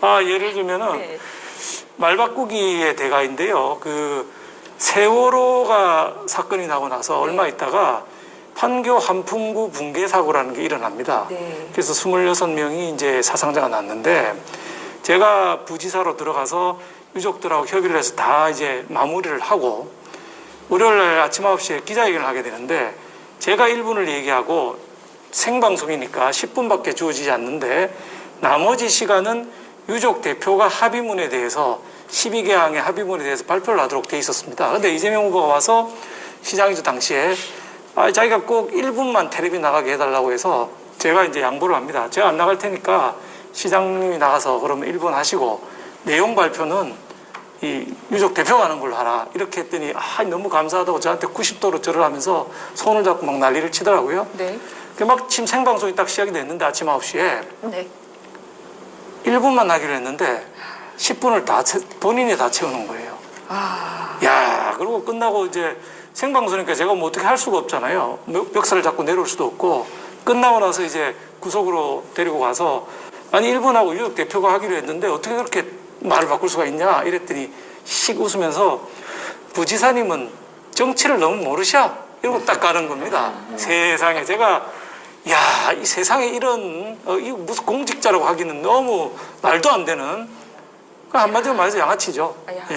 아 예를 들면은 네. 말바꾸기의 대가인데요. 그 세월호가 사건이 나고 나서 얼마 있다가 판교 한풍구 붕괴 사고라는 게 일어납니다. 네. 그래서 26명이 이제 사상자가 났는데 제가 부지사로 들어가서 유족들하고 협의를 해서 다 이제 마무리를 하고 월요일 날 아침 9시에 기자회견을 하게 되는데 제가 1분을 얘기하고 생방송이니까 10분밖에 주어지지 않는데 나머지 시간은 유족 대표가 합의문에 대해서 12개항의 합의문에 대해서 발표를 하도록 돼 있었습니다. 근데 이재명 후보가 와서 시장이죠 당시에 아, 자기가 꼭 1분만 텔레비 나가게 해달라고 해서 제가 이제 양보를 합니다. 제가 안 나갈 테니까 시장님이 나가서 그러면 1분 하시고 내용 발표는 이 유족 대표가 하는 걸로 하라. 이렇게 했더니 아, 너무 감사하다고 저한테 90도로 절을 하면서 손을 잡고 막 난리를 치더라고요. 네. 그막 지금 생방송이 딱 시작이 됐는데 아침 9시에 네. 1분만 하기로 했는데 10분을 다 채- 본인이 다 채우는 거예요. 아. 야, 그리고 끝나고 이제 생방송이니까 제가 뭐 어떻게 할 수가 없잖아요. 멱- 멱살을 잡고 내려올 수도 없고 끝나고 나서 이제 구속으로 데리고 가서 아니 1분하고 유족 대표가 하기로 했는데 어떻게 그렇게 말을 바꿀 수가 있냐 이랬더니 씩 웃으면서 부지사님은 정치를 너무 모르셔 이러고 딱 가는 겁니다. 세상에 제가 야, 이 세상에 이런 어, 이 무슨 공직자라고 하기는 너무 말도 안 되는 그 한마디로 말해서 양아치죠. 아, 야. 예.